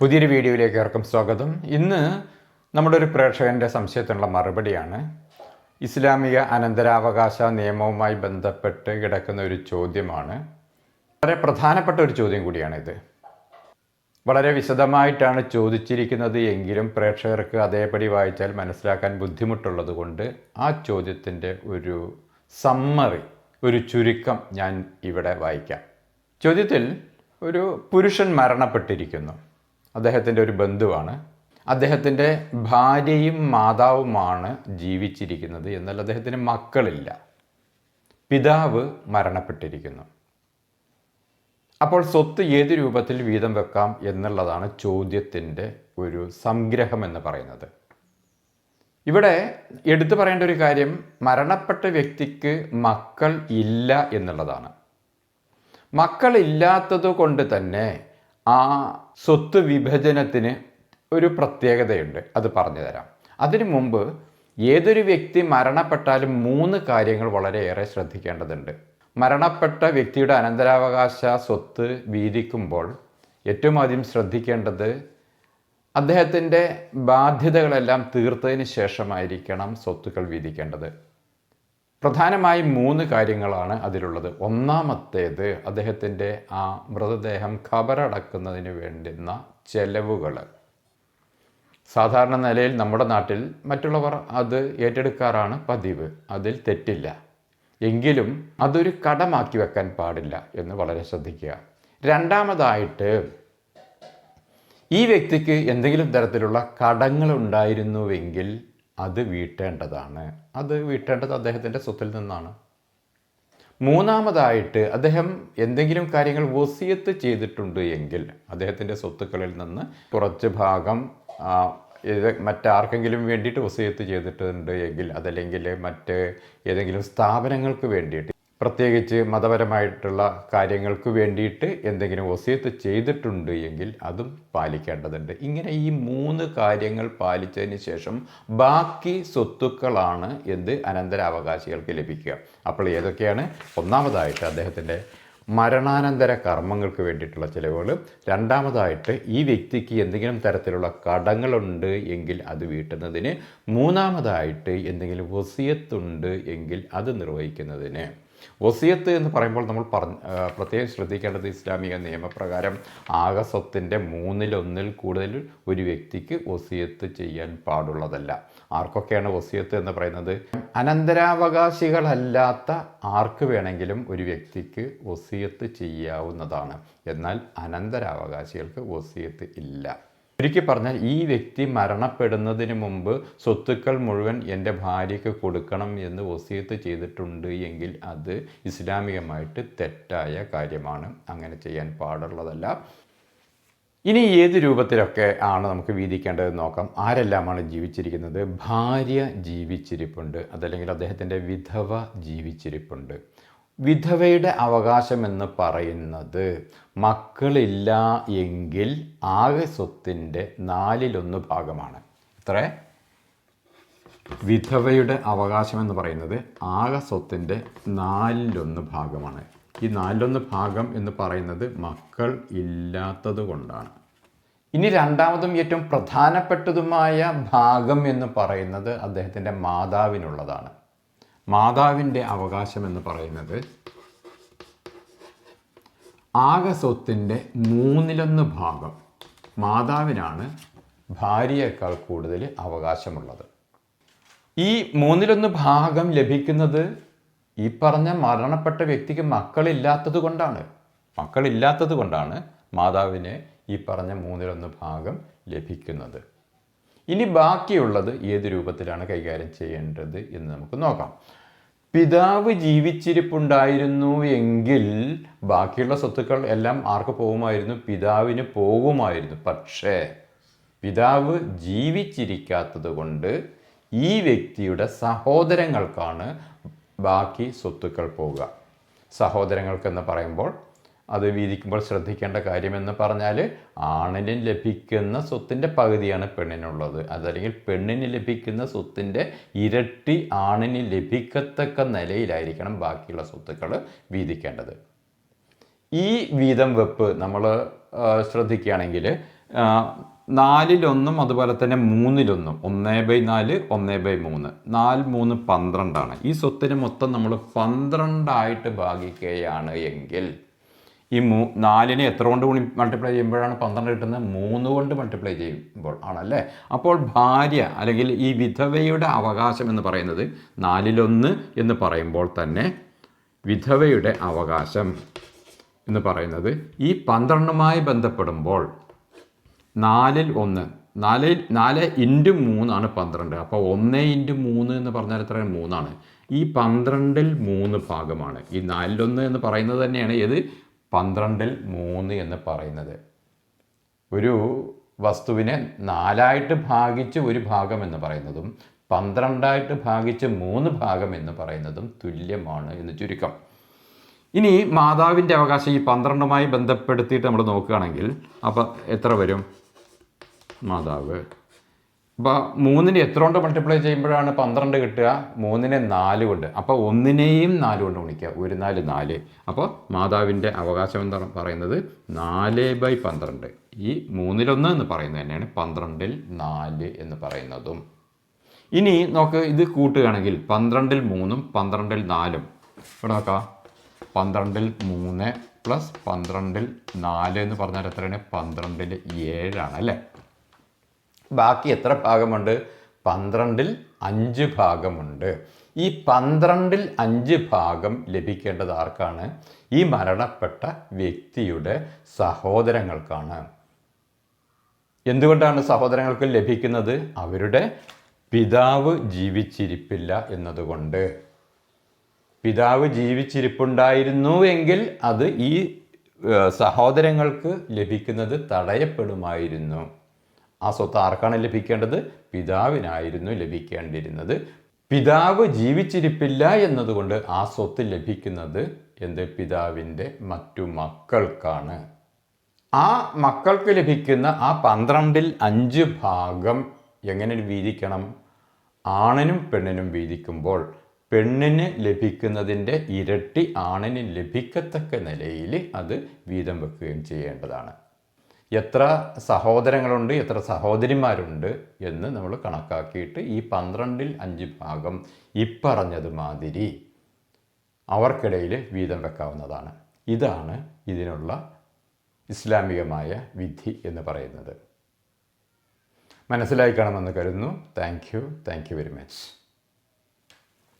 പുതിയൊരു വീഡിയോയിലേക്ക് ഏർക്കും സ്വാഗതം. ഇന്ന് നമ്മുടെ ഒരു പ്രേക്ഷകന്റെ സംശയത്തിനുള്ള മറുപടിയാണ്. ഇസ്ലാമിക അനന്തരാവകാശ നിയമവുമായി ബന്ധപ്പെട്ട് കിടക്കുന്ന ഒരു ചോദ്യമാണ്. വളരെ പ്രധാനപ്പെട്ട ഒരു ചോദ്യം കൂടിയാണിത്. വളരെ വിശദമായിട്ടാണ് ചോദിച്ചിരിക്കുന്നത് എങ്കിലും പ്രേക്ഷകർക്ക് അതേപടി വായിച്ചാൽ മനസ്സിലാക്കാൻ ബുദ്ധിമുട്ടുള്ളത് കൊണ്ട് ആ ചോദ്യത്തിന്റെ ഒരു സമ്മറി ഒരു ചുരുക്കം ഞാൻ ഇവിടെ വായിക്കാം. ചോദ്യത്തിൽ ഒരു പുരുഷൻ മരണപ്പെട്ടിരിക്കുന്നു. അദ്ദേഹത്തിന്റെ ഒരു ബന്ധുവാണ്. അദ്ദേഹത്തിന്റെ ഭാര്യയും മാതാവുമാണ് ജീവിച്ചിരിക്കുന്നത് എന്നാൽ അദ്ദേഹത്തിന് മക്കളില്ല. പിതാവ് മരണപ്പെട്ടിരിക്കുന്നു. അപ്പോൾ സ്വത്ത് ഏത് രൂപത്തിൽ വീതം വെക്കാം എന്നുള്ളതാണ് ചോദ്യത്തിന്റെ ഒരു സംഗ്രഹം എന്ന് പറയുന്നത്. ഇവിടെ എടുത്തു പറയേണ്ട ഒരു കാര്യം മരണപ്പെട്ട വ്യക്തിക്ക് മക്കൾ ഇല്ല എന്നുള്ളതാണ്. മക്കളില്ലാത്തത് കൊണ്ട് തന്നെ ആ സ്വത്ത് വിഭജനത്തിന് ഒരു പ്രത്യേകതയുണ്ട്. അത് പറഞ്ഞു തരാം. അതിനു മുമ്പ് ഏതൊരു വ്യക്തി മരണപ്പെട്ടാലും മൂന്ന് കാര്യങ്ങൾ വളരെയേറെ ശ്രദ്ധിക്കേണ്ടതുണ്ട്. മരണപ്പെട്ട വ്യക്തിയുടെ അനന്തരാവകാശ സ്വത്ത് വീതിക്കുമ്പോൾ ഏറ്റവും ആദ്യം ശ്രദ്ധിക്കേണ്ടത് അദ്ദേഹത്തിന്റെ ബാധ്യതകളെല്ലാം തീർത്തതിന് ശേഷമായിരിക്കണം സ്വത്തുക്കൾ വീതിക്കേണ്ടത്. പ്രധാനമായും മൂന്ന് കാര്യങ്ങളാണ് അതിലുള്ളത്. ഒന്നാമത്തേത് അദ്ദേഹത്തിന്റെ ആ മൃതദേഹം ഖബറടക്കുന്നതിന് വേണ്ടുന്ന ചെലവുകൾ. സാധാരണ നിലയിൽ നമ്മുടെ നാട്ടിൽ മറ്റുള്ളവർ അത് ഏറ്റെടുക്കാറാണ് പതിവ്. അതിൽ തെറ്റില്ല. എങ്കിലും അതൊരു കടമാക്കി വെക്കാൻ പാടില്ല എന്ന് വളരെ ശ്രദ്ധിക്കുക. രണ്ടാമതായിട്ട് ഈ വ്യക്തിക്ക് എന്തെങ്കിലും തരത്തിലുള്ള കടങ്ങൾ ഉണ്ടായിരുന്നുവെങ്കിൽ അത് വീട്ടേണ്ടതാണ്. അത് വീട്ടേണ്ടത് അദ്ദേഹത്തിന്റെ സ്വത്തിൽ നിന്നാണ്. മൂന്നാമതായിട്ട് അദ്ദേഹം എന്തെങ്കിലും കാര്യങ്ങൾ വസിയത്ത് ചെയ്തിട്ടുണ്ട് എങ്കിൽ അദ്ദേഹത്തിന്റെ സ്വത്തുക്കളിൽ നിന്ന് കുറച്ച് ഭാഗം മറ്റാർക്കെങ്കിലും വേണ്ടിയിട്ട് വസിയത്ത് ചെയ്തിട്ടുണ്ട് എങ്കിൽ അതല്ലെങ്കിൽ മറ്റ് ഏതെങ്കിലും സ്ഥാപനങ്ങൾക്ക് വേണ്ടിയിട്ട് പ്രത്യേകിച്ച് മതപരമായിട്ടുള്ള കാര്യങ്ങൾക്ക് വേണ്ടിയിട്ട് എന്തെങ്കിലും വസിയത്ത് ചെയ്തിട്ടുണ്ട് എങ്കിൽ അതും പാലിക്കേണ്ടതുണ്ട്. ഇങ്ങനെ ഈ മൂന്ന് കാര്യങ്ങൾ പാലിച്ചതിന് ശേഷം ബാക്കി സ്വത്തുക്കളാണ് എന്ത് അനന്തരാവകാശികൾക്ക് ലഭിക്കുക. അപ്പോൾ ഏതൊക്കെയാണ്? ഒന്നാമതായിട്ട് അദ്ദേഹത്തിന്റെ മരണാനന്തര കർമ്മങ്ങൾക്ക് വേണ്ടിയിട്ടുള്ള ചിലവുകൾ. രണ്ടാമതായിട്ട് ഈ വ്യക്തിക്ക് എന്തെങ്കിലും തരത്തിലുള്ള കടങ്ങളുണ്ട് എങ്കിൽ അത് വീട്ടുന്നതിന്. മൂന്നാമതായിട്ട് എന്തെങ്കിലും വസിയത്തുണ്ട് എങ്കിൽ അത് നിർവഹിക്കുന്നതിന്. വസിയത്ത് എന്ന് പറയുമ്പോൾ നമ്മൾ പറഞ്ഞ പ്രത്യേകം ശ്രദ്ധിക്കേണ്ടത് ഇസ്ലാമിക നിയമപ്രകാരം ആകെ സ്വത്തിന്റെ മൂന്നിലൊന്നിൽ കൂടുതൽ ഒരു വ്യക്തിക്ക് വസിയത്ത് ചെയ്യാൻ പാടുള്ളതല്ല. ആർക്കൊക്കെയാണ് വസിയത്ത് എന്ന് പറയുന്നത്? അനന്തരാവകാശികളല്ലാത്ത ആർക്ക് വേണമെങ്കിലും ഒരു വ്യക്തിക്ക് വസിയത്ത് ചെയ്യാവുന്നതാണ്. എന്നാൽ അനന്തരാവകാശികൾക്ക് വസിയത്ത് ഇല്ല. ചുരുക്കി പറഞ്ഞാൽ ഈ വ്യക്തി മരണപ്പെടുന്നതിന് മുമ്പ് സ്വത്തുക്കൾ മുഴുവൻ എന്റെ ഭാര്യയ്ക്ക് കൊടുക്കണം എന്ന് വസീയത്ത് ചെയ്തിട്ടുണ്ട് എങ്കിൽ അത് ഇസ്ലാമികമായിട്ട് തെറ്റായ കാര്യമാണ്. അങ്ങനെ ചെയ്യാൻ പാടുള്ളതല്ല. ഇനി ഏത് രൂപത്തിലൊക്കെ ആണ് നമുക്ക് വീതിക്കേണ്ടത് നോക്കാം. ആരെല്ലാമാണ് ജീവിച്ചിരിക്കുന്നത്? ഭാര്യ ജീവിച്ചിരിപ്പുണ്ട്. അതല്ലെങ്കിൽ അദ്ദേഹത്തിന്റെ വിധവ ജീവിച്ചിരിപ്പുണ്ട്. വിധവയുടെ അവകാശമെന്ന് പറയുന്നത് മക്കളില്ല എങ്കിൽ ആകെ സ്വത്തിന്റെ നാലിലൊന്ന് ഭാഗമാണ്. ഇത്ര വിധവയുടെ അവകാശമെന്ന് പറയുന്നത് ആകെ സ്വത്തിന്റെ നാലിലൊന്ന് ഭാഗമാണ്. ഈ നാലിലൊന്ന് ഭാഗം എന്ന് പറയുന്നത് മക്കൾ ഇല്ലാത്തത് കൊണ്ടാണ്. ഇനി രണ്ടാമതും ഏറ്റവും പ്രധാനപ്പെട്ടതുമായ ഭാഗം എന്ന് പറയുന്നത് അദ്ദേഹത്തിന്റെ മാതാവിനുള്ളതാണ്. മാതാവിന്റെ അവകാശം എന്ന് പറയുന്നത് ആകെ സ്വത്തിന്റെ മൂന്നിലൊന്ന് ഭാഗം മാതാവിനാണ് ഭാര്യയേക്കാൾ കൂടുതൽ അവകാശമുള്ളത്. ഈ മൂന്നിലൊന്ന് ഭാഗം ലഭിക്കുന്നത് ഈ പറഞ്ഞ മരണപ്പെട്ട വ്യക്തിക്ക് മക്കളില്ലാത്തത് കൊണ്ടാണ്. മക്കളില്ലാത്തത് കൊണ്ടാണ് മാതാവിന് ഈ പറഞ്ഞ മൂന്നിലൊന്ന് ഭാഗം ലഭിക്കുന്നത്. ഇനി ബാക്കിയുള്ളത് ഏത് രൂപത്തിലാണ് കൈകാര്യം ചെയ്യേണ്ടത് എന്ന് നമുക്ക് നോക്കാം. പിതാവ് ജീവിച്ചിരിപ്പുണ്ടായിരുന്നു എങ്കിൽ ബാക്കിയുള്ള സ്വത്തുക്കൾ എല്ലാം ആർക്ക് പോകുമായിരുന്നു? പിതാവിന് പോകുമായിരുന്നു. പക്ഷേ പിതാവ് ജീവിച്ചിരിക്കാത്തത് കൊണ്ട് ഈ വ്യക്തിയുടെ സഹോദരങ്ങൾക്കാണ് ബാക്കി സ്വത്തുക്കൾ പോവുക. സഹോദരങ്ങൾക്കെന്ന് പറയുമ്പോൾ അത് വീതിക്കുമ്പോൾ ശ്രദ്ധിക്കേണ്ട കാര്യമെന്ന് പറഞ്ഞാൽ ആണിന് ലഭിക്കുന്ന സ്വത്തിന്റെ പകുതിയാണ് പെണ്ണിനുള്ളത്. അതല്ലെങ്കിൽ പെണ്ണിന് ലഭിക്കുന്ന സ്വത്തിന്റെ ഇരട്ടി ആണിന് ലഭിക്കത്തക്ക നിലയിലായിരിക്കണം ബാക്കിയുള്ള സ്വത്തുക്കൾ വീതിക്കേണ്ടത്. ഈ വീതം വെപ്പ് നമ്മൾ ശ്രദ്ധിക്കുകയാണെങ്കിൽ നാലിലൊന്നും അതുപോലെ തന്നെ മൂന്നിലൊന്നും ഒന്നേ ബൈ നാല് ഒന്നേ ബൈ മൂന്ന് നാല് മൂന്ന് പന്ത്രണ്ടാണ്. ഈ സ്വത്തിന് മൊത്തം നമ്മൾ പന്ത്രണ്ടായിട്ട് ഭാഗിക്കുകയാണ് എങ്കിൽ ഈ മൂ നാലിനെ എത്ര കൊണ്ട് ഗുണി മൾട്ടിപ്ലൈ ചെയ്യുമ്പോഴാണ് പന്ത്രണ്ട് കിട്ടുന്നത്? മൂന്ന് കൊണ്ട് മൾട്ടിപ്ലൈ ചെയ്യുമ്പോൾ ആണല്ലേ? അപ്പോൾ ഭാര്യ അല്ലെങ്കിൽ ഈ വിധവയുടെ അവകാശം എന്ന് പറയുന്നത് നാലിലൊന്ന് എന്ന് പറയുമ്പോൾ തന്നെ വിധവയുടെ അവകാശം എന്ന് പറയുന്നത് ഈ പന്ത്രണ്ടുമായി ബന്ധപ്പെടുമ്പോൾ നാലിൽ ഒന്ന് നാല് നാല് ഇന്റു മൂന്നാണ് പന്ത്രണ്ട്. അപ്പോൾ ഒന്ന് ഇന്റു മൂന്ന് എന്ന് പറഞ്ഞാൽ എത്ര മൂന്നാണ്. ഈ പന്ത്രണ്ടിൽ മൂന്ന് ഭാഗമാണ്. ഈ നാലിലൊന്ന് എന്ന് പറയുന്നത് തന്നെയാണ് ഏത്? പന്ത്രണ്ടിൽ മൂന്ന് എന്ന് പറയുന്നത്. ഒരു വസ്തുവിനെ നാലായിട്ട് ഭാഗിച്ച് ഒരു ഭാഗം എന്ന് പറയുന്നതും പന്ത്രണ്ടായിട്ട് ഭാഗിച്ച് മൂന്ന് ഭാഗം എന്ന് പറയുന്നതും തുല്യമാണ് എന്ന് ചുരുക്കം. ഇനി മാതാവിന്റെ അവകാശം ഈ പന്ത്രണ്ടുമായി ബന്ധപ്പെടുത്തിയിട്ട് നമ്മൾ നോക്കുകയാണെങ്കിൽ അപ്പം എത്ര വരും? മാതാവ്. അപ്പോൾ മൂന്നിന് എത്ര കൊണ്ട് മൾട്ടിപ്ലൈ ചെയ്യുമ്പോഴാണ് പന്ത്രണ്ട് കിട്ടുക? മൂന്നിനെ നാല് കൊണ്ട്. അപ്പോൾ ഒന്നിനെയും നാല് കൊണ്ട് ഗുണിക്കുക. ഒരു നാല് നാല്. അപ്പോൾ മാതാവിന്റെ അവകാശം എന്ന് പറയുന്നത്? നാല് ബൈ പന്ത്രണ്ട്. ഈ മൂന്നിലൊന്ന് എന്ന് പറയുന്നത് തന്നെയാണ് പന്ത്രണ്ടിൽ നാല് എന്ന് പറയുന്നതും. ഇനി നോക്ക് ഇത് കൂട്ടുകയാണെങ്കിൽ പന്ത്രണ്ടിൽ മൂന്നും പന്ത്രണ്ടിൽ നാലും. ഇവിടെ നോക്കാം. പന്ത്രണ്ടിൽ മൂന്ന് പ്ലസ് പന്ത്രണ്ടിൽ നാല് എന്ന് പറഞ്ഞാൽ എത്രയാണ്? പന്ത്രണ്ടിൽ ഏഴാണ് അല്ലേ? ബാക്കി എത്ര ഭാഗമുണ്ട്? പന്ത്രണ്ടിൽ അഞ്ച് ഭാഗമുണ്ട്. ഈ പന്ത്രണ്ടിൽ അഞ്ച് ഭാഗം ലഭിക്കേണ്ടത് ആർക്കാണ്? ഈ മരണപ്പെട്ട വ്യക്തിയുടെ സഹോദരങ്ങൾക്കാണ്. എന്തുകൊണ്ടാണ് സഹോദരങ്ങൾക്ക് ലഭിക്കുന്നത്? അവരുടെ പിതാവ് ജീവിച്ചിരിപ്പില്ല എന്നതുകൊണ്ട്. പിതാവ് ജീവിച്ചിരിപ്പുണ്ടായിരുന്നു എങ്കിൽ അത് ഈ സഹോദരങ്ങൾക്ക് ലഭിക്കുന്നത് തടയപ്പെടുമായിരുന്നു. ആ സ്വത്ത് ആർക്കാണ് ലഭിക്കേണ്ടത്? പിതാവിനായിരുന്നു ലഭിക്കേണ്ടിരുന്നത് പിതാവ് ജീവിച്ചിരിപ്പില്ല എന്നതുകൊണ്ട് ആ സ്വത്ത് ലഭിക്കുന്നത് എന്ത്? പിതാവിന്റെ മറ്റു മക്കൾക്കാണ്. ആ മക്കൾക്ക് ലഭിക്കുന്ന ആ പന്ത്രണ്ടിൽ അഞ്ച് ഭാഗം എങ്ങനെ വീതിക്കണം? ആണിനും പെണ്ണിനും വീതിക്കുമ്പോൾ പെണ്ണിന് ലഭിക്കുന്നതിന്റെ ഇരട്ടി ആണിന് ലഭിക്കത്തക്ക നിലയിൽ അത് വീതം വെക്കുകയും ചെയ്യേണ്ടതാണ്. എത്ര സഹോദരങ്ങളുണ്ട് എത്ര സഹോദരിമാരുണ്ട് എന്ന് നമ്മൾ കണക്കാക്കിയിട്ട് ഈ പന്ത്രണ്ടിൽ അഞ്ച് ഭാഗം ഇപ്പറഞ്ഞത് മാതിരി അവർക്കിടയിൽ വീതം വെക്കാവുന്നതാണ്. ഇതാണ് ഇതിനുള്ള ഇസ്ലാമികമായ വിധി എന്ന് പറയുന്നത്. മനസ്സിലായി കാണുമെന്ന് കരുതുന്നു. Thank you thank you very much